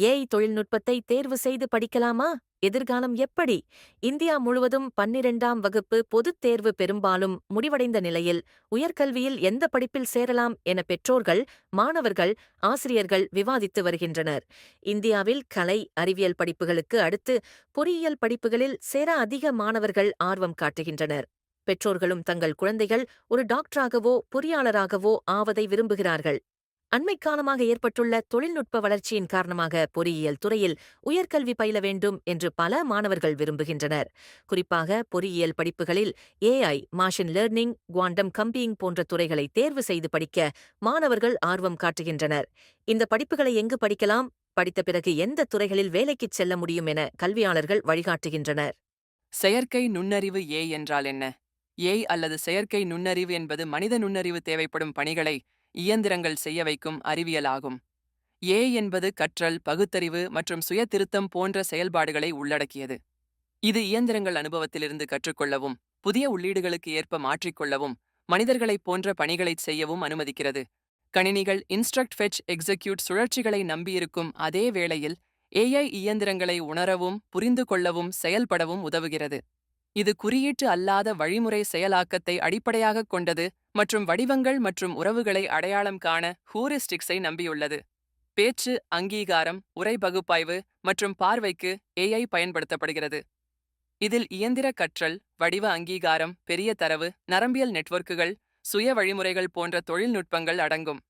AI தொழில்நுட்பத்தை தேர்வு செய்து படிக்கலாமா? எதிர்காலம் எப்படி? இந்தியா முழுவதும் பன்னிரெண்டாம் வகுப்பு பொதுத் தேர்வு பெரும்பாலும் முடிவடைந்த நிலையில் உயர்கல்வியில் எந்த படிப்பில் சேரலாம் என பெற்றோர்கள் மாணவர்கள் ஆசிரியர்கள் விவாதித்து வருகின்றனர். இந்தியாவில் கலை அறிவியல் படிப்புகளுக்கு அடுத்து பொறியியல் படிப்புகளில் சேர அதிக மாணவர்கள் ஆர்வம் காட்டுகின்றனர். பெற்றோர்களும் தங்கள் குழந்தைகள் ஒரு டாக்டராகவோ பொறியாளராகவோ ஆவதை விரும்புகிறார்கள். அண்மைக் காலமாக ஏற்பட்டுள்ள தொழில்நுட்ப வளர்ச்சியின் காரணமாக பொறியியல் துறையில் உயர்கல்வி பயில வேண்டும் என்று பல மாணவர்கள் விரும்புகின்றனர். குறிப்பாக பொறியியல் படிப்புகளில் AI machine learning quantum computing போன்ற துறைகளை தேர்வு செய்து படிக்க மாணவர்கள் ஆர்வம் காட்டுகின்றனர். இந்த படிப்புகளை எங்கு படிக்கலாம்? படித்த பிறகு எந்த துறைகளில் வேலைக்குச் செல்ல முடியும் என கல்வியாளர்கள் வழிகாட்டுகின்றனர். செயற்கை நுண்ணறிவு ஏ என்றால் என்ன? ஏய் அல்லது செயற்கை நுண்ணறிவு என்பது மனித நுண்ணறிவு தேவைப்படும் பணிகளை இயந்திரங்கள் செய்ய வைக்கும் அறிவியலாகும். ஏ என்பது கற்றல் பகுத்தறிவு மற்றும் சுய திருத்தம் போன்ற செயல்பாடுகளை உள்ளடக்கியது. இது இயந்திரங்கள் அனுபவத்திலிருந்து கற்றுக்கொள்ளவும் புதிய உள்ளீடுகளுக்கு ஏற்ப மாற்றிக்கொள்ளவும் மனிதர்களைப் போன்ற பணிகளைச் செய்யவும் அனுமதிக்கிறது. கணினிகள் இன்ஸ்ட்ரக்ட் ஃபெச் எக்ஸிக்யூட் சுழற்சிகளை நம்பியிருக்கும் அதே வேளையில் ஏஐ இயந்திரங்களை உணரவும் புரிந்து கொள்ளவும் செயல்படவும் உதவுகிறது. இது குறியீட்டு அல்லாத வழிமுறை செயலாக்கத்தை அடிப்படையாகக் கொண்டது மற்றும் வடிவங்கள் மற்றும் உறவுகளை அடையாளம் காண ஹூரிஸ்டிக்ஸை நம்பியுள்ளது. பேச்சு அங்கீகாரம் உரை பகுப்பாய்வு மற்றும் பார்வைக்கு ஏஐ பயன்படுத்தப்படுகிறது. இதில் இயந்திர கற்றல் வடிவ அங்கீகாரம் பெரிய தரவு நரம்பியல் நெட்வொர்க்குகள் சுய வழிமுறைகள் போன்ற தொழில்நுட்பங்கள் அடங்கும்.